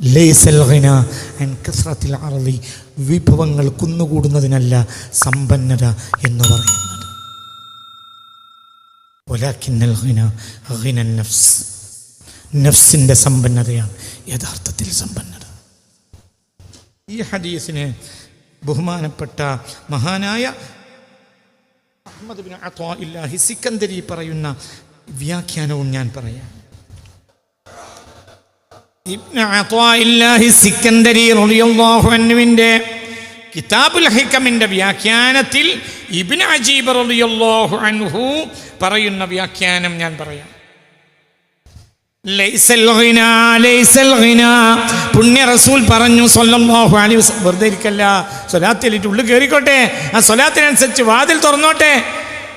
ലൈസൽ കസ്രത്തിൽ അറളി വിഭവങ്ങൾ കുന്നുകൂടുന്നതിനല്ല സമ്പന്നത എന്ന് പറയുന്നത്. നഫ്സിന്റെ സമ്പന്നതയാണ് യഥാർത്ഥത്തിൽ സമ്പന്നത. ഈ ഹദീസിന് ബഹുമാനപ്പെട്ട മഹാനായ Ahmad bin Ata Illahi Sikandari പറയുന്ന വ്യാഖ്യാനവും ഞാൻ പറയാം. അൻഹുവിന്റെ കിതാബുൽ ഹിക്കമിന്റെ വ്യാഖ്യാനത്തിൽ ഇബ്നു അജീബ് റളിയല്ലാഹു അൻഹു പറയുന്ന വ്യാഖ്യാനം ഞാൻ പറയാം. പുണ്യ റസൂൽ പറഞ്ഞു അലൈഹി വസല്ലം വെറുതെ ഇരിക്കല്ല. സ്വലാത്തിലിട്ട് ഉള്ളിൽ കയറിക്കോട്ടെ ആ സ്വലാത്തിനനുസരിച്ച് വാതിൽ തുറന്നോട്ടെ.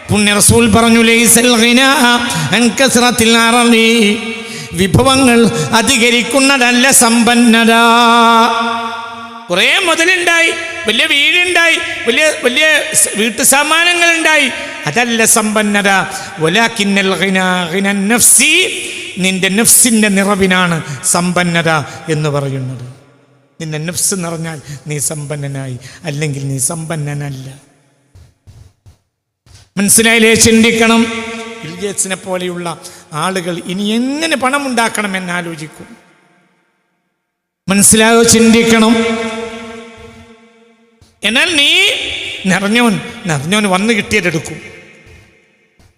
പുണ്യ റസൂൽ പറഞ്ഞു ലൈസൽ വിഭവങ്ങൾ അധികരിക്കുന്നതല്ല സമ്പന്നത. കുറേ മുതലുണ്ടായി വലിയ വീടുണ്ടായി വലിയ വലിയ വീട്ടു സാമാനങ്ങളുണ്ടായി. അതല്ല സമ്പന്നത. നഫ്സി നിന്റെ നഫ്സിന്റെ നിറവിനാണ് സമ്പന്നത എന്ന് പറയുന്നത്. നിന്റെ നഫ്സ് നിറഞ്ഞാൽ നീ സമ്പന്നനായി അല്ലെങ്കിൽ നീ സമ്പന്നനല്ല. മനസ്സിലായില്ലേ? ചിന്തിക്കണം. ബിൽഗേറ്റ്സിനെ പോലെയുള്ള ആളുകൾ ഇനി എങ്ങനെ പണം ഉണ്ടാക്കണം എന്ന് ആലോചിക്കും. മനസ്സിലായോ? ചിന്തിക്കണം. എന്നാൽ നീ നിറഞ്ഞവൻ നിറഞ്ഞവൻ വന്ന് കിട്ടിയതെടുക്കും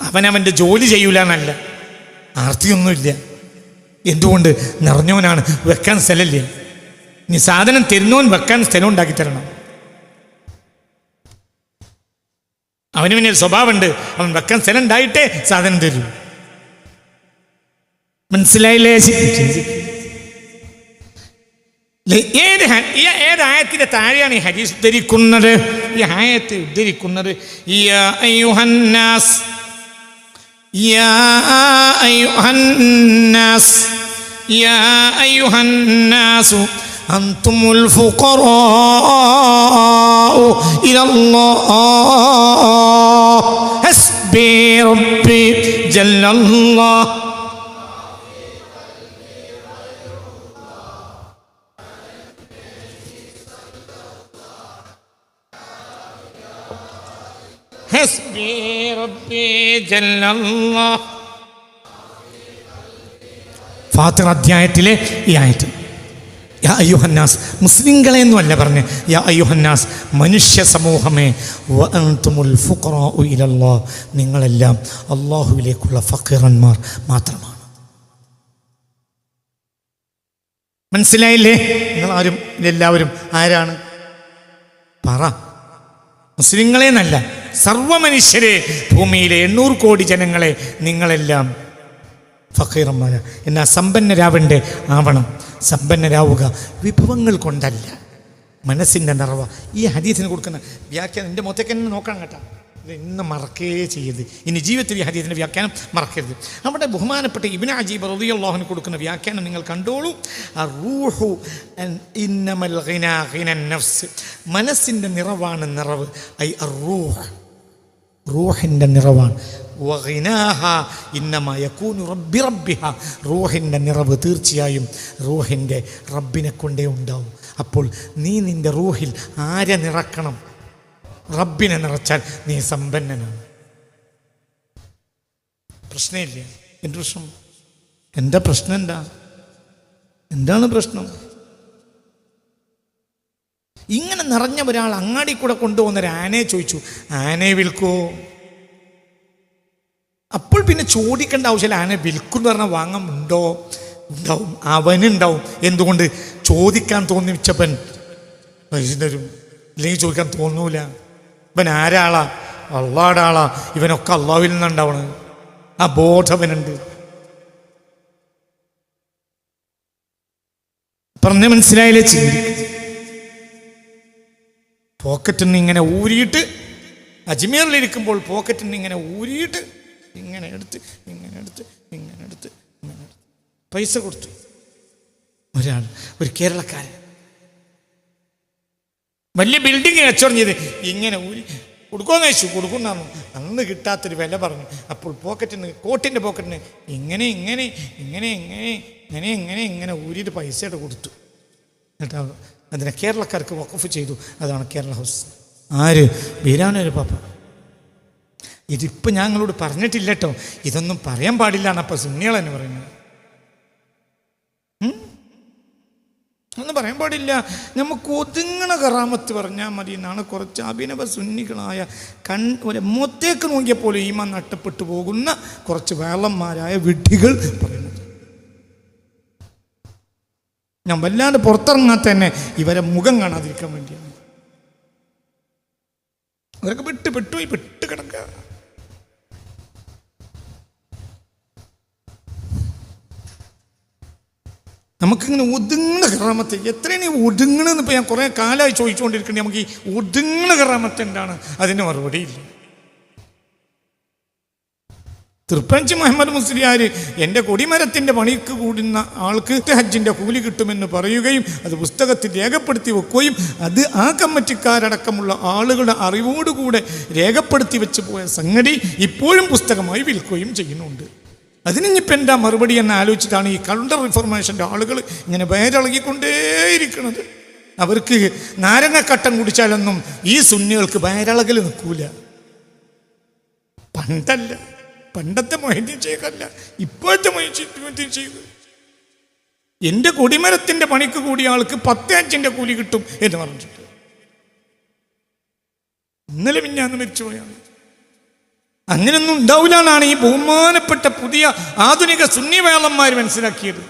അവനവന്റെ ജോലി ചെയ്യൂല എന്നല്ല. ആർത്തിയൊന്നുമില്ല. എന്തുകൊണ്ട്? നിറഞ്ഞവനാണ്. വെക്കാൻ സ്ഥലമില്ല? നീ സാധനം തരുന്നവൻ വെക്കാൻ സ്ഥലം ഉണ്ടാക്കി തരണം. അവന് പിന്നെ ഒരു സ്വഭാവമുണ്ട്. അവൻ വെക്കാൻ സ്ഥലം ഉണ്ടായിട്ടേ സാധനം തരൂ. മനസ്സിലായില്ലേ? ഏത് ഏത് ആയത്തിന്റെ താഴെയാണ് ഈ ഹരീസ് ഉദ്ധരിക്കുന്നത്? ഈ ആയത്ത് ഉദ്ധരിക്കുന്നത് യാ യാ അയ്യുഹന്നാസ് യാ അയ്യുഹന്നാസു أنتم الفقراء إلى الله حسبي ربي جل الله حسبي ربي جل الله ഫാത്തിർ അധ്യായത്തിലെ ഈ ആയത്ത് യാ അയ്യുഹന്നാസ്. മുസ്ലിങ്ങളെ എന്നല്ല പറഞ്ഞ്. യാ അയ്യുഹന്നാസ് മനുഷ്യ സമൂഹമേ വ അൻതുമുൽ ഫുഖറാഉ ഇലല്ലാഹ്. നിങ്ങളെല്ലാം അള്ളാഹുവിലേക്കുള്ള ഫക്കീറന്മാർ മാത്രമാണ്. മനസ്സിലായില്ലേ? നിങ്ങൾ ആരും എല്ലാവരും ആരാണ്? പറ. മുസ്ലിങ്ങളെ എന്നല്ല സർവ മനുഷ്യരെ ഭൂമിയിലെ എണ്ണൂറ് കോടി ജനങ്ങളെ നിങ്ങളെല്ലാം ഫക്കീറന്മാര എന്നാൽ സമ്പന്നരാവണ്ടേ ആവണം. സമ്പന്നരാവുക വിഭവങ്ങൾ കൊണ്ടല്ല. മനസ്സിന്റെ നിറവ. ഈ ഹദീസിന് കൊടുക്കുന്ന വ്യാഖ്യാനം എന്റെ മൊത്തക്കെ നോക്കണം കേട്ടോ. ഇന്ന് മറക്കേ ചെയ്യരുത്. ഇനി ജീവിതത്തിൽ ഈ ഹദീസിന്റെ വ്യാഖ്യാനം മറക്കരുത്. അവിടെ ബഹുമാനപ്പെട്ട ഇബിൻ അജീബ് റളിയല്ലാഹുവിന് കൊടുക്കുന്ന വ്യാഖ്യാനം നിങ്ങൾ കണ്ടോളൂ. റൂഹു മനസ്സിന്റെ നിറവാണ് നിറവ്. ഐ അറൂഹ്. റൂഹിന്റെ നിറവാണ്. റൂഹിന്റെ നിറവ് തീർച്ചയായും റൂഹിന്റെ റബ്ബിനെ കൊണ്ടേ ഉണ്ടാവും. അപ്പോൾ നീ നിന്റെ റൂഹിൽ ആരെ നിറക്കണം? റബ്ബിനെ നിറച്ചാൽ നീ സമ്പന്നനാണ്. പ്രശ്നമില്ല. എന്റെ പ്രശ്നം? എന്റെ പ്രശ്നം എന്താ? എന്താണ് പ്രശ്നം? ഇങ്ങനെ നിറഞ്ഞ ഒരാൾ അങ്ങാടി കൂടെ കൊണ്ടുപോകുന്ന ഒരു ആനയെ ചോദിച്ചു ആനയെ വിൽക്കോ അപ്പോൾ പിന്നെ ചോദിക്കേണ്ട ആവശ്യമില്ല ആനെ വിൽക്കും എന്ന് പറഞ്ഞാൽ വാങ്ങാൻ ഉണ്ടോ? ഉണ്ടാവും അവനുണ്ടാവും. എന്തുകൊണ്ട്? ചോദിക്കാൻ തോന്നിച്ചപ്പൻ തരും ഇല്ലെങ്കിൽ ചോദിക്കാൻ തോന്നൂല. ഇവൻ ആരാളാ? അള്ളാടെ ആളാ. ഇവനൊക്കെ അള്ളാവിൽ നിന്നുണ്ടാവണ്. ആ ബോധവനുണ്ട്. പറഞ്ഞ മനസ്സിലായില്ലേ ചിന്തിക്കും? പോക്കറ്റിൽ നിന്ന് ഇങ്ങനെ ഊരിയിട്ട് അജ്മീറിലിരിക്കുമ്പോൾ പോക്കറ്റിൽ നിന്ന് ഇങ്ങനെ ഊരിയിട്ട് ഇങ്ങനെ എടുത്ത് ഇങ്ങനെ എടുത്ത് ഇങ്ങനെ എടുത്ത് ഇങ്ങനെ എടുത്ത്. പൈസ കൊടുത്തു. ഒരാൾ ഒരു കേരളക്കാരൻ. വലിയ ബിൽഡിങ് കച്ചവടം ഇങ്ങനെ ഊരി കൊടുക്കുമെന്ന് വെച്ചു കൊടുക്കുന്നു അന്ന് കിട്ടാത്തൊരു വില പറഞ്ഞു. അപ്പോൾ പോക്കറ്റിന് കോട്ടിന്റെ പോക്കറ്റിന് ഇങ്ങനെ ഇങ്ങനെ ഇങ്ങനെ ഇങ്ങനെ ഇങ്ങനെ ഇങ്ങനെ ഇങ്ങനെ ഊരിയിട്ട് പൈസയുടെ കൊടുത്തു. എന്നിട്ട് അതിനെ കേരളക്കാർക്ക് വഖഫ് ചെയ്തു. അതാണ് കേരള ഹൗസ്. ആര്? ബീരാനൊരു പാപ്പ. ഇതിപ്പോൾ ഞങ്ങളോട് പറഞ്ഞിട്ടില്ല കേട്ടോ ഇതൊന്നും പറയാൻ പാടില്ല എന്നപ്പോൾ സുന്നികൾ തന്നെ പറയുന്നത്. ഒന്ന് പറയാൻ പാടില്ല. നമുക്ക് ഒതുങ്ങണ കറാമത്ത് പറഞ്ഞാൽ മതി എന്നാണ് കുറച്ച് അഭിനവ സുന്നികളായ കൺ ഒരു മുഖത്തേക്ക് നോക്കിയപ്പോൾ ഈമ നട്ടപ്പെട്ടു പോകുന്ന കുറച്ച് വേളന്മാരായ വിഡ്ഢികൾ പറയുന്നത്. ഞാൻ വല്ലാണ്ട് പുറത്തിറങ്ങാത്ത തന്നെ ഇവരെ മുഖം കാണാതിരിക്കാൻ വേണ്ടിയാണ്. അവരൊക്കെ വിട്ട് വിട്ടുപോയി വിട്ട് കിടക്കുക. നമുക്കിങ്ങനെ ഒതുങ്ങണ കറാമത്ത് എത്രയാണ് ഈ ഒതുങ്ങണെന്ന് ഇപ്പം ഞാൻ കുറേ കാലമായി ചോദിച്ചുകൊണ്ടിരിക്കണേ നമുക്ക് ഈ ഒതുങ്ങണ കറാമത്ത് എന്താണ്? അതിന് മറുപടിയില്ല തൃപ്പഞ്ചി മുഹമ്മദ് മുസ്ലിയാർ എന്റെ കൊടിമരത്തിന്റെ പണിക്ക് കൂടുന്ന ആൾക്ക് ഹജ്ജിന്റെ കൂലി കിട്ടുമെന്ന് പറയുകയും അത് പുസ്തകത്തിൽ രേഖപ്പെടുത്തി വെക്കുകയും അത് ആ കമ്മിറ്റിക്കാരടക്കമുള്ള ആളുകളുടെ അറിവോടുകൂടെ രേഖപ്പെടുത്തി വെച്ച് പോയ സംഗതി ഇപ്പോഴും പുസ്തകമായി വിൽക്കുകയും ചെയ്യുന്നുണ്ട്. അതിനിപ്പോൾ എന്താ മറുപടി എന്ന് ആലോചിച്ചിട്ടാണ് ഈ കൗണ്ടർ റിഫർമേഷന്റെ ആളുകൾ ഇങ്ങനെ വയറിളകിക്കൊണ്ടേയിരിക്കുന്നത് അവർക്ക് നാരങ്ങക്കട്ടം കുടിച്ചാലൊന്നും ഈ സുന്നികൾക്ക് വയറിളകൽ നിൽക്കൂല. പണ്ടല്ല. പണ്ടത്തെ മൊഹിദ്ദീൻ ഷെയ്ഖല്ല ഇപ്പോഴത്തെ മൊഹിദ്ദീൻ ഷെയ്ഖ് എന്റെ കൊടിമരത്തിന്റെ പണിക്ക് കൂടിയ ആൾക്ക് പത്ത് അഞ്ചിന്റെ കൂലി കിട്ടും എന്ന് പറഞ്ഞിട്ട് ഇന്നലെ മിഞ്ഞാന്ന് മരിച്ചുപോയാണ് അങ്ങനെയൊന്നും ഉണ്ടാവില്ലാണ് ഈ ബഹുമാനപ്പെട്ട പുതിയ ആധുനിക സുന്നിവേളന്മാർ മനസ്സിലാക്കിയത്.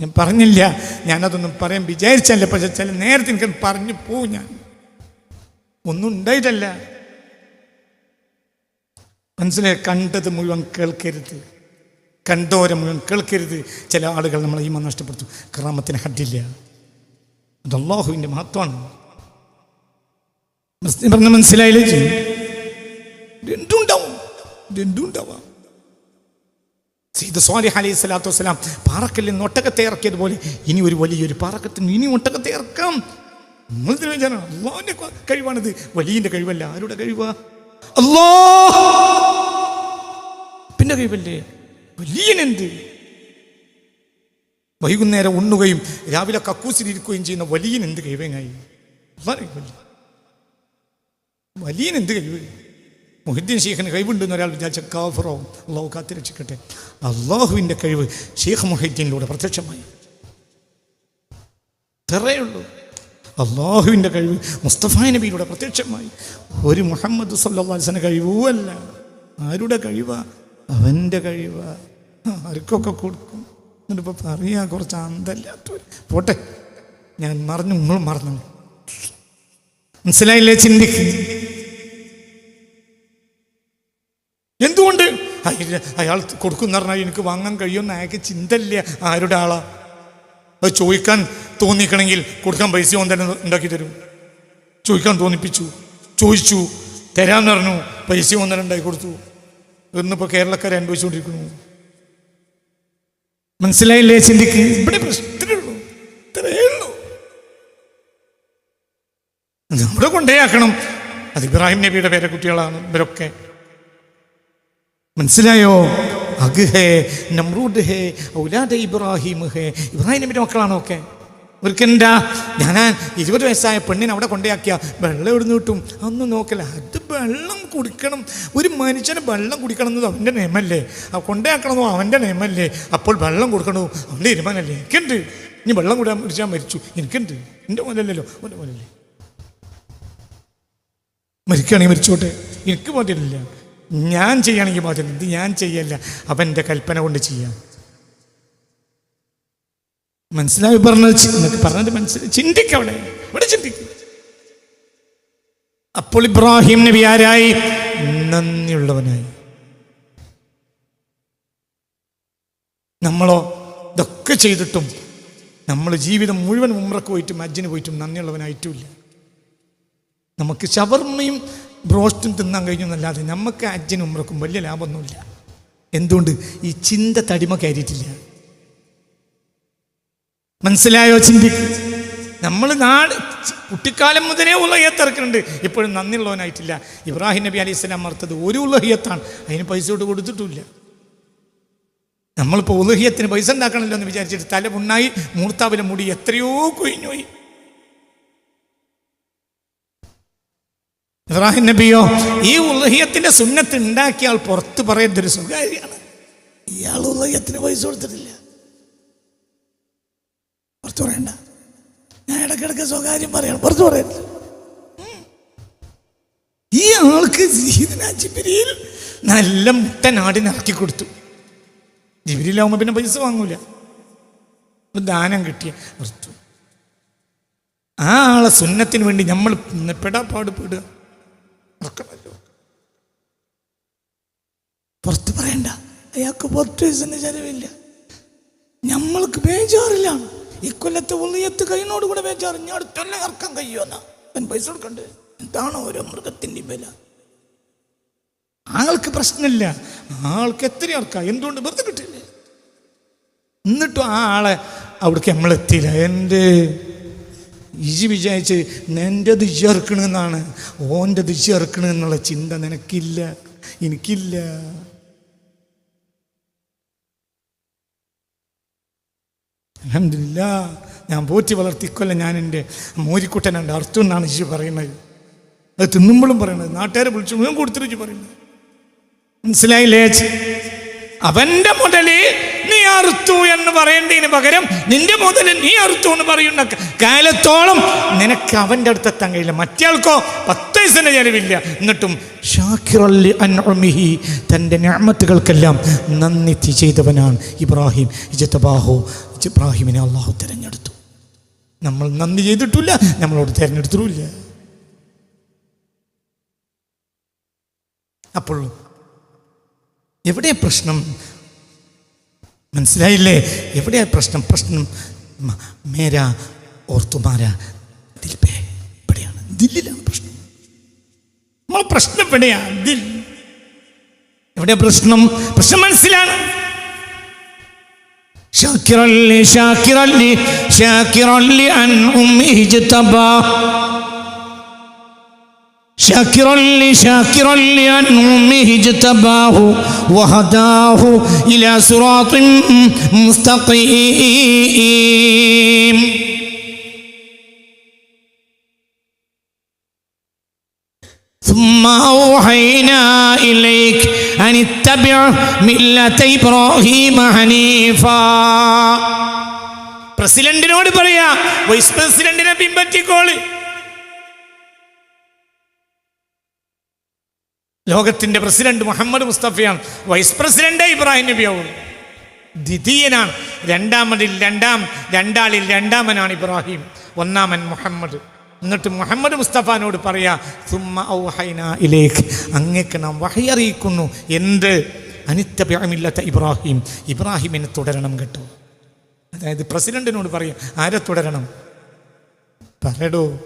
ഞാൻ പറഞ്ഞില്ല ഞാനതൊന്നും പറയാൻ വിചാരിച്ചല്ല പക്ഷെ ചില നേരത്തെ എനിക്ക് പറഞ്ഞു പോവും ഞാൻ. ഒന്നും ഉണ്ടായിട്ടല്ല. മനസ്സിലായി കണ്ടത് മുഴുവൻ കേൾക്കരുത്. കണ്ടോരം മുഴുവൻ കേൾക്കരുത്. ചില ആളുകൾ നമ്മൾ ഈമ നഷ്ടപ്പെടുത്തും. ക്രാമത്തിന് ഹഡില്ല അത് മഹത്വമാണ്. പറഞ്ഞ മനസ്സിലായില്ലേ ചെയ്യും രണ്ടും ഉണ്ടാവാം. സീത സ്വാലിഹ് അലൈഹി സ്വലാത്തു വസ്സലാം പാറക്കല്ലിൽ നിന്ന് ഒട്ടകത്തെ ഇറക്കിയതുപോലെ ഇനി ഒരു വലിയൊരു പാറക്കത്തിന് ഇനി ഒട്ടകത്തെ ഇറക്കാം. കഴിവാണിത്. വലിയന്റെ കഴിവല്ല. ആരുടെ കഴിവാ? അല്ലാ പിന്നെ കഴിവല്ലേ വലിയനെന്ത്? വൈകുന്നേരം ഉണ്ണുകയും രാവിലെ കക്കൂസിലിരിക്കുകയും ചെയ്യുന്ന വലിയൻ എന്ത് കഴിവേങ്ങായി വലിയ വലിയൻ എന്ത് കഴിവ് മുഹിദ്ദീൻ ഷെയ്ഖിന് കഴിവുണ്ടെന്ന് ഒരാൾ വിചാരിച്ച കാഫറോ. അള്ളാഹു കാത്തിരക്ഷിക്കട്ടെ. അള്ളാഹുവിന്റെ കഴിവ് ഷെയ്ഖ് മുഹിദ്ദീനിലൂടെ പ്രത്യക്ഷമായി. ഇത്രയുള്ളൂ അള്ളാഹുവിന്റെ കഴിവ് മുസ്തഫ നബിയിലൂടെ പ്രത്യക്ഷമായി. ഒരു മുഹമ്മദ് സല്ലാസിന്റെ കഴിവുമല്ല ആരുടെ കഴിവാ? അവന്റെ കഴിവാ. ആർക്കൊക്കെ കൊടുക്കും? എന്നിട്ടിപ്പോൾ പറയാ കുറച്ച് അന്തല്ലാത്തവർ പോട്ടെ ഞാൻ മറന്നു നിങ്ങൾ മറന്നു. മനസ്സിലായില്ലേ ചിന്തിക്ക്? എന്തുകൊണ്ട്? അയ- അയാൾ കൊടുക്കുന്ന പറഞ്ഞാൽ എനിക്ക് വാങ്ങാൻ കഴിയുമെന്ന് അയാൾക്ക് ചിന്തയില്ല. ആരുടെ ആളാ? അത് ചോദിക്കാൻ തോന്നിക്കണമെങ്കിൽ കൊടുക്കാൻ പൈസ തന്നെ ഉണ്ടാക്കി തരും. ചോദിക്കാൻ തോന്നിപ്പിച്ചു. ചോദിച്ചു തരാൻ പറഞ്ഞു പൈസ ഓൻ ഉണ്ടാക്കി കൊടുത്തു. എന്നിപ്പോൾ കേരളക്കാരെ അനുഭവിച്ചുകൊണ്ടിരിക്കുന്നു. മനസ്സിലായില്ലേ ചിന്തിക്ക്? ഇവിടെ പ്രശ്നം ഇത്രയേ ഉള്ളൂ. ഇത്രയേ ഉള്ളൂ. നമ്മുടെ കൊണ്ടേയാക്കണം. അത് ഇബ്രാഹിം നബിയുടെ പേരെ കുട്ടികളാണ് ഇവരൊക്കെ. മനസ്സിലായോ? അഗ് ഹേ നമ്രൂദ് ഹേ ഔലാദ് ഇബ്രാഹിം ഹേ ഇബ്രാഹിം നബിയുടെ മക്കളാണോ ഒക്കെ? ഇവർക്കെന്താ? ഞാൻ ഇരുപത് വയസ്സായ പെണ്ണിനെ അവിടെ കൊണ്ടയാക്കിയ. വെള്ളം എവിടുന്ന് കിട്ടും? അതൊന്നും നോക്കല അത് വെള്ളം കുടിക്കണം. ഒരു മനുഷ്യന് വെള്ളം കുടിക്കണം എന്നത് അവന്റെ നിയമല്ലേ. ആ കൊണ്ടയാക്കണമെന്നോ അവന്റെ നിയമല്ലേ. അപ്പോൾ വെള്ളം കൊടുക്കണോ? അവന്റെ തീരുമാനമല്ലേ എനിക്കുണ്ട് ഇനി വെള്ളം കൂടാൻ കുടിച്ചാൽ മരിച്ചു. എനിക്കുണ്ട് എന്റെ മോനല്ലല്ലോ. ഓന്റെ മോനല്ലേ. മരിക്കുകയാണെങ്കിൽ മരിച്ചോട്ടെ. എനിക്ക് ബാധ്യതയില്ല ഞാൻ ചെയ്യുകയാണെങ്കിൽ മോചനം ഇത് ഞാൻ ചെയ്യല്ല. അവന്റെ കൽപ്പന കൊണ്ട് ചെയ്യാം. മനസ്സിലായി പറഞ്ഞത് പറഞ്ഞത് മനസ്സിലായി. ചിന്തിക്കവിടെ ഇവിടെ ചിന്തിക്കും. അപ്പോൾ ഇബ്രാഹിം നബി ആരായി? നന്ദിയുള്ളവനായി. നമ്മളോ? ഇതൊക്കെ ചെയ്തിട്ടും നമ്മൾ ജീവിതം മുഴുവൻ ഉമ്രക്ക് പോയിട്ടും അജ്ജിന് പോയിട്ടും നന്ദിയുള്ളവനായിട്ടുമില്ല. നമുക്ക് ഷവർമ്മയും ബ്രോസ്റ്റും തിന്നാൻ കഴിഞ്ഞു എന്നല്ലാതെ നമുക്ക് അജ്ജനും ഉമ്രക്കും വലിയ ലാഭമൊന്നുമില്ല. എന്തുകൊണ്ട്? ഈ ചിന്ത തടിമ കയറിയിട്ടില്ല. മനസ്സിലായോ ചിന്തിക്ക് നമ്മൾ നാട് കുട്ടിക്കാലം മുതലേ ഉള്ളഹ്യത്തിറക്കുന്നുണ്ട് ഇപ്പോഴും നന്ദിയുള്ളവനായിട്ടില്ല. ഇബ്രാഹിം നബി അലൈഹി സ്വലാം മറുത്തത് ഒരു ഉള്ളഹ്യത്താണ് അതിന് പൈസ കൊണ്ട് കൊടുത്തിട്ടില്ല നമ്മളിപ്പോൾ ഉലഹിയത്തിന് പൈസ ഉണ്ടാക്കണമല്ലോ എന്ന് വിചാരിച്ചിട്ട് തല പുണ്ണായി മൂർത്താവിലെ മുടി എത്രയോ കൊഴിഞ്ഞുപോയി. ഇബ്രാഹിം നബിയോ? ഈ ഉലഹിയത്തിന്റെ സുന്നത്ത് ഉണ്ടാക്കിയ ആൾ പുറത്ത് പറയുന്നൊരു സ്വകാര്യമാണ്. ഇയാൾ ഉലഹ്യത്തിന് പൈസ കൊടുത്തിട്ടില്ല. പുറത്ത് പറയണ്ട. ഞാൻ ഇടക്കിടക്ക് സ്വകാര്യം പറയണം. പുറത്ത് പറയണ്ട ഈ ആൾക്ക് സീദന ജിബിരിയിൽ നല്ല മുട്ട നാടിനിറക്കി കൊടുത്തു. ജിബിരിയിലാവുമ്പോൾ പിന്നെ പൈസ വാങ്ങൂല. ദാനം കിട്ടിയ വൃത്തു ആ ആളെ സുന്നത്തിന് വേണ്ടി നമ്മൾ പെടാപ്പാട് പെടുക ഇറക്കണമല്ലോ പുറത്ത് പറയണ്ട. അയാൾക്ക് വയസ്സിന് ചെലവില്ല. നമ്മൾക്ക് ബേജാറില്ലാണ് ഇക്കൊല്ലത്തെ ഉള്ളിയത്ത് കൈനോട് കൂടെ ബേജാറ്. ഞാൻ അടുത്തല്ല ഇറക്കാൻ കഴിയുമെന്നാ. ഞാൻ പൈസ കൊടുക്കണ്ടേ. എന്താണ് ഓരോ മൃഗത്തിന്റെ വില. ആൾക്ക് പ്രശ്നമില്ല. ആൾക്ക് എത്ര ഇറക്കാം എന്തുകൊണ്ട് വെറുതെ കിട്ടില്ല എന്നിട്ടും ആ ആളെ അവിടേക്ക് നമ്മളെത്തിയില്ല. എന്റെ ഇജി വിചാരിച്ച് എന്റെത് ദിശ ഇറക്കണമെന്നാണ് ഓന്റെ ദിശ ഇറക്കണമെന്നുള്ള ചിന്ത നിനക്കില്ല എനിക്കില്ല. ഞാൻ പോറ്റി വളർത്തിക്കൊല്ല ഞാൻ എന്റെ മോരിക്കുട്ടനുണ്ട് അർത്ഥം എന്നാണ് ഇജി പറയുന്നത്. അത് തിന്നുമ്പോഴും പറയണത് നാട്ടുകാരെ വിളിച്ചു മുഴുവൻ കൊടുത്തിട്ട് പറയുന്നത്. മനസ്സിലായില്ലേ അവന്റെ മുതൽ നീ അറുത്തു എന്ന് പറയേണ്ടതിന് പകരം നിന്റെ മുതൽ നീ അറുത്തു എന്ന് പറയുന്ന കാലത്തോളം നിനക്ക് അവന്റെ അടുത്ത് എത്താൻ കഴിയില്ല. മറ്റേയാൾക്കോ പത്ത് വയസ്സിന് ചെലവില്ല. എന്നിട്ടും ഷാക്കിറല്ലി തന്റെ ഞാമത്തുകൾക്കെല്ലാം നന്ദി ചെയ്തവനാണ് ഇബ്രാഹിം. ഇജത്തബാഹു ഇബ്രാഹിമിനെ അള്ളാഹു തിരഞ്ഞെടുത്തു. നമ്മൾ നന്ദി ചെയ്തിട്ടില്ല നമ്മളോട് തിരഞ്ഞെടുത്തിട്ടില്ല. അപ്പോൾ എവിടെ പ്രശ്നം? മനസ്സിലായില്ലേ? എവിടെയാ പ്രശ്നം? പ്രശ്നം മേര ഓർത്തുമാര ദിൽപേ ഇവിടെയാണ്. ദില്ലിലാണ് പ്രശ്നം. നമ്മൾ പ്രശ്നം എവിടെയാ? ദിൽ. എവിടെയാ പ്രശ്നം? പ്രശ്നം മനസ്സിലാണ്. ഷാക്കിറല്ലി ഷാക്കിറല്ലി ഷാക്കിറല്ലി അൻ ഉമ്മി ജ്തബാ شاكرا لشاكرا لأنعمه اجتباه وهداه إلى صراط مستقيم ثم أوحينا إليك أن اتبع ملة إبراهيم حنيفا പ്രസിഡന്റിനോട് പറയാ വൈസ് പ്രസിഡന്റിനെ പിൻപറ്റിക്കോളി ലോകത്തിന്റെ പ്രസിഡന്റ് മുഹമ്മദ് മുസ്തഫയാണ് വൈസ് പ്രസിഡന്റ് ഇബ്രാഹിം നബിയാവും ദ്വിതീയനാണ്. രണ്ടാമതിൽ രണ്ടാം രണ്ടാളിൽ രണ്ടാമനാണ് ഇബ്രാഹിം ഒന്നാമൻ മുഹമ്മദ്. എന്നിട്ട് മുഹമ്മദ് മുസ്തഫാനോട് പറയാ സുമ്മ ഔഹൈന അങ്ങേക്ക് നാം വഹി അറിയിക്കുന്നു. എന്ത്? അനിത്യമില്ലാത്ത ഇബ്രാഹിം. ഇബ്രാഹിമിനെ തുടരണം കേട്ടോ. അതായത് പ്രസിഡന്റിനോട് പറയാം ആരെ തുടരണം? പറയടോ.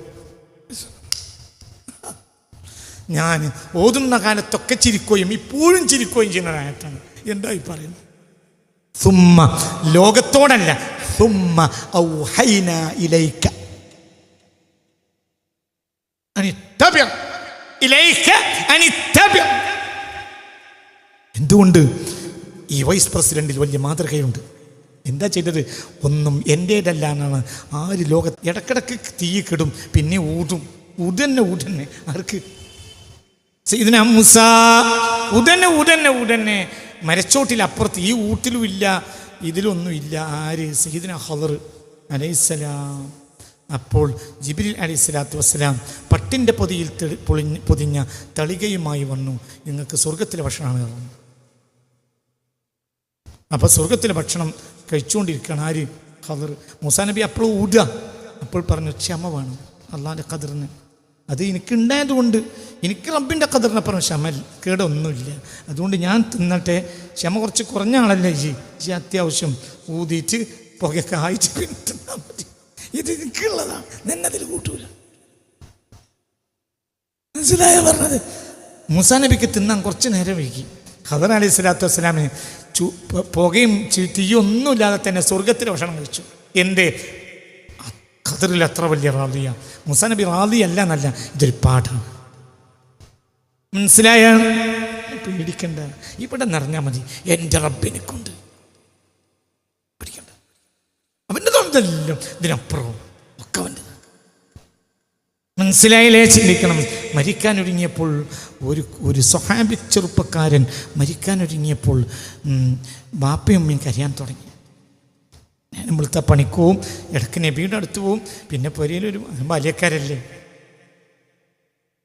ഞാൻ ഓതുന്ന കാലത്തൊക്കെ ചിരിക്കുകയും ഇപ്പോഴും ചിരിക്കുകയും ചെയ്യുന്ന ആയത്താണ്. എന്തായി പറയുന്നത്? സുമ്മ ലോകത്തോടല്ല. സുമ്മ ഔഹൈന ഇലൈക്ക. എന്തുകൊണ്ട് ഈ വൈസ് പ്രസിഡന്റിൽ വലിയ മാതൃകയുണ്ട്? എന്താ ചെയ്തത്? ഒന്നും എന്റേതല്ല എന്നാണ്. ആര് ലോകത്ത് ഇടക്കിടക്ക് തീ കിടും പിന്നെ ഊതും. ഉടനെ ഉടനെ ആർക്ക്? സയ്യിദ്ന മൂസ. ഉടനെ ഉടനെ ഉടനെ മരച്ചോട്ടിൽ അപ്പുറത്ത് ഈ ഊട്ടിലും ഇല്ല ഇതിലൊന്നും ഇല്ല. ആര്? സീദന ഹദർ അലൈസലാം അപ്പോൾ ജിബിരിൽ അലൈഹി സ്വലാത്തു വസ്സലാം പട്ടിന്റെ പൊതിയിൽ പൊളിഞ്ഞ് പൊതിഞ്ഞ തളികയുമായി വന്നു. നിങ്ങൾക്ക് സ്വർഗത്തിലെ ഭക്ഷണമാണ് കാണുന്നത് അപ്പോൾ സ്വർഗത്തിലെ ഭക്ഷണം കഴിച്ചുകൊണ്ടിരിക്കുകയാണ്. ആര്? ഖദർ. മൂസാ നബി അപ്പോൾ ഊടുക. അപ്പോൾ പറഞ്ഞു ക്ഷമ വേണം. അള്ളാന്റെ ഖദറിന് അത് എനിക്കുണ്ടായതുകൊണ്ട് എനിക്ക് റബ്ബിന്റെ ഖദറിനെ പറഞ്ഞു ക്ഷമ കേടൊന്നുമില്ല. അതുകൊണ്ട് ഞാൻ തിന്നട്ടെ. ക്ഷമ കുറച്ച് കുറഞ്ഞ ആളല്ലേ ജി? ജി അത്യാവശ്യം ഊതിയിട്ട് പുകയൊക്കെ ആയിച്ച് പിന്നെ മതി. ഇത് എനിക്കുള്ളതാണ്. നിന്നതിൽ കൂട്ടൂല. മനസ്സിലായ പറഞ്ഞത്? മുസാനബിക്ക് തിന്നാൻ കുറച്ച് നേരം വൈകി. ഖദർ അലി സ്വലാത്തു വസ്സലാമിന് പുകയും തീയൊന്നുമില്ലാതെ തന്നെ സ്വർഗത്തിൽ ഭക്ഷണം കഴിച്ചു. എന്റെ ഖദറിൽ അത്ര വലിയ റാദിയ മുസാ നബി റാദിയല്ല എന്നല്ല ഇതൊരു പാഠമാണ് മനസ്സിലായ? പേടിക്കണ്ട. ഇവിടെ നിറഞ്ഞാൽ മതി. എന്റെ റബ്ബിനെ കൊണ്ട് പേടിക്കണ്ട. അവന്റെ തൊണ്ടല്ലോ ഇതിനപ്പുറവും ഒക്കെ അവന്റെ. മനസ്സിലായില്ലേ? ചിന്തിക്കണം. മരിക്കാൻ ഒരുങ്ങിയപ്പോൾ ഒരു ഒരു സ്വഹാബി ചെറുപ്പക്കാരൻ മരിക്കാൻ ഒരുങ്ങിയപ്പോൾ ബാപ്പയും അമ്മയും കരയാൻ തുടങ്ങി. ഞാൻ ഇവിടുത്തെ പണിക്ക് പോവും ഇടയ്ക്ക് നബിയുടെ അടുത്ത് പോവും. പിന്നെ പൊരിയിലൊരു ബാല്യക്കാരല്ലേ?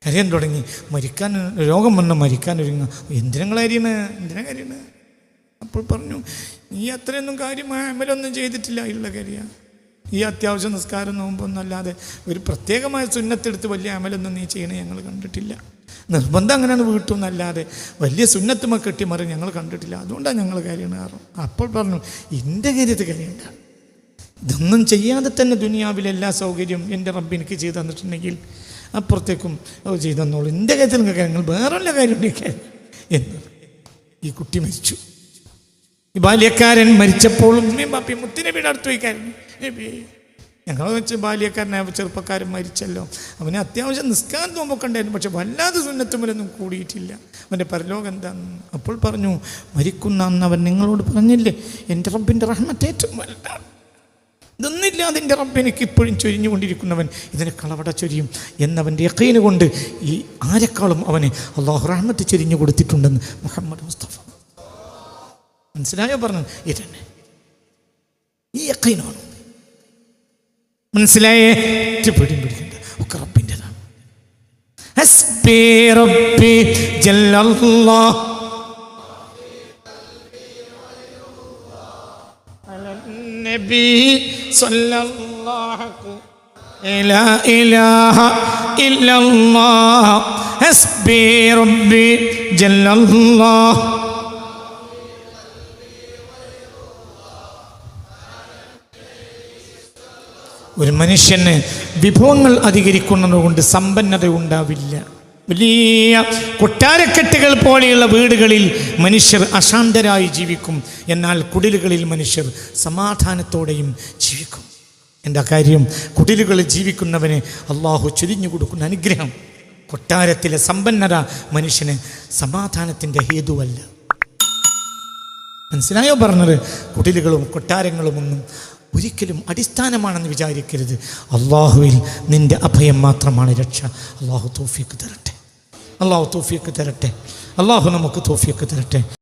കരയാൻ തുടങ്ങി. മരിക്കാൻ രോഗം വന്ന് മരിക്കാൻ ഒരുങ്ങ എന്തിനങ്ങൾ അരിയണ എന്തിനാ കാര്യമാണ് അപ്പോൾ പറഞ്ഞു നീ അത്രയൊന്നും കാര്യമായ അമലൊന്നും ചെയ്തിട്ടില്ല ഉള്ള കാര്യ. ഈ അത്യാവശ്യ നിസ്കാരം നോമ്പൊന്നല്ലാതെ ഒരു പ്രത്യേകമായ സുന്നത്തെടുത്ത് വലിയ അമലൊന്നും നീ ചെയ്യണേ ഞങ്ങൾ കണ്ടിട്ടില്ല. നിർബന്ധം അങ്ങനെയാണ് വീട്ടുമെന്നല്ലാതെ വലിയ സുന്നത്തുമ കെട്ടിമറി ഞങ്ങൾ കണ്ടിട്ടില്ല. അതുകൊണ്ടാണ് ഞങ്ങൾ കാര്യം കാരണം അപ്പോൾ പറഞ്ഞു എന്റെ കാര്യത്തിൽ കാര്യമുണ്ട ഇതൊന്നും ചെയ്യാതെ തന്നെ ദുനിയാവിലെ എല്ലാ സൗകര്യവും എന്റെ റബ്ബ് എനിക്ക് ചെയ്തു തന്നിട്ടുണ്ടെങ്കിൽ അപ്പുറത്തേക്കും ചെയ്തു തന്നോളൂ. എന്റെ കാര്യത്തിൽ നിങ്ങൾക്ക് ഞങ്ങൾ വേറെ കാര്യമുണ്ടെങ്കിൽ കാര്യം എന്ന് ഈ കുട്ടി മരിച്ചു. ഈ ബാല്യക്കാരൻ മരിച്ചപ്പോഴും ഉമ്മയും ബാപ്പയും വീട് അടുത്ത് പോയിക്കായിരുന്നു നബി ഞങ്ങൾ വെച്ച് ബാല്യക്കാരനായ ചെറുപ്പക്കാരൻ മരിച്ചല്ലോ. അവന് അത്യാവശ്യം നിസ്കാരം നോമ്പൊക്കെ പക്ഷെ വല്ലാതെ സുന്നത്തുമലൊന്നും കൂടിയിട്ടില്ല. അവന്റെ പരലോകം എന്താന്ന് അപ്പോൾ പറഞ്ഞു മരിക്കുന്ന അന്ന് അവൻ നിങ്ങളോട് പറഞ്ഞില്ലേ എന്റെ റബ്ബിന്റെ റഹ്മത്ത് ഏറ്റവും വലുതാണ്. ഇതൊന്നില്ലാതെ എന്റെ റബ്ബ് എനിക്ക് ഇപ്പോഴും ചൊരിഞ്ഞുകൊണ്ടിരിക്കുന്നവൻ. ഇതിനെ കളവട ചൊരിയും എന്നവന്റെ യക്കീന് കൊണ്ട് ഈ ആരെക്കാളും അവന് അള്ളാഹു റഹ്മത്ത് ചൊരിഞ്ഞു കൊടുത്തിട്ടുണ്ടെന്ന് മുഹമ്മദ് മുസ്തഫ. മനസ്സിലായോ പറഞ്ഞു? ഇതന്നെ. ഈ യക്കീനാണ്. മനസ്സിലായേ? പിടിയും പിടിക്കണ്ട ഒക്കെ റബ്ബിന്റെതാണ് ഹസ്ബി റബ്ബി ജല്ലല്ലാഹ് ഒരു മനുഷ്യന് വിഭവങ്ങൾ അധികരിക്കുന്നത് കൊണ്ട് സമ്പന്നത ഉണ്ടാവില്ല വലിയ കൊട്ടാരക്കെട്ടുകൾ പോലെയുള്ള വീടുകളിൽ മനുഷ്യർ അശാന്തരായി ജീവിക്കും. എന്നാൽ കുടിലുകളിൽ മനുഷ്യർ സമാധാനത്തോടെയും ജീവിക്കും. എന്താ കാര്യം? കുടിലുകളിൽ ജീവിക്കുന്നവന് അള്ളാഹു ചൊരിഞ്ഞു കൊടുക്കുന്ന അനുഗ്രഹം. കൊട്ടാരത്തിലെ സമ്പന്നത മനുഷ്യന് സമാധാനത്തിന്റെ ഹേതുവല്ല. മനസ്സിലായോ പറഞ്ഞത്? കുടിലുകളും കൊട്ടാരങ്ങളും ഒന്നും ഒരിക്കലും അടിസ്ഥാനമാണെന്ന് വിചാരിക്കരുത്. അള്ളാഹുവിൽ നിന്റെ അഭയം മാത്രമാണ് രക്ഷ. അള്ളാഹു തോഫിക്ക് തരട്ടെ. അള്ളാഹു തോഫിക്ക് തരട്ടെ. അള്ളാഹു നമുക്ക് തോഫിക്ക് തരട്ടെ.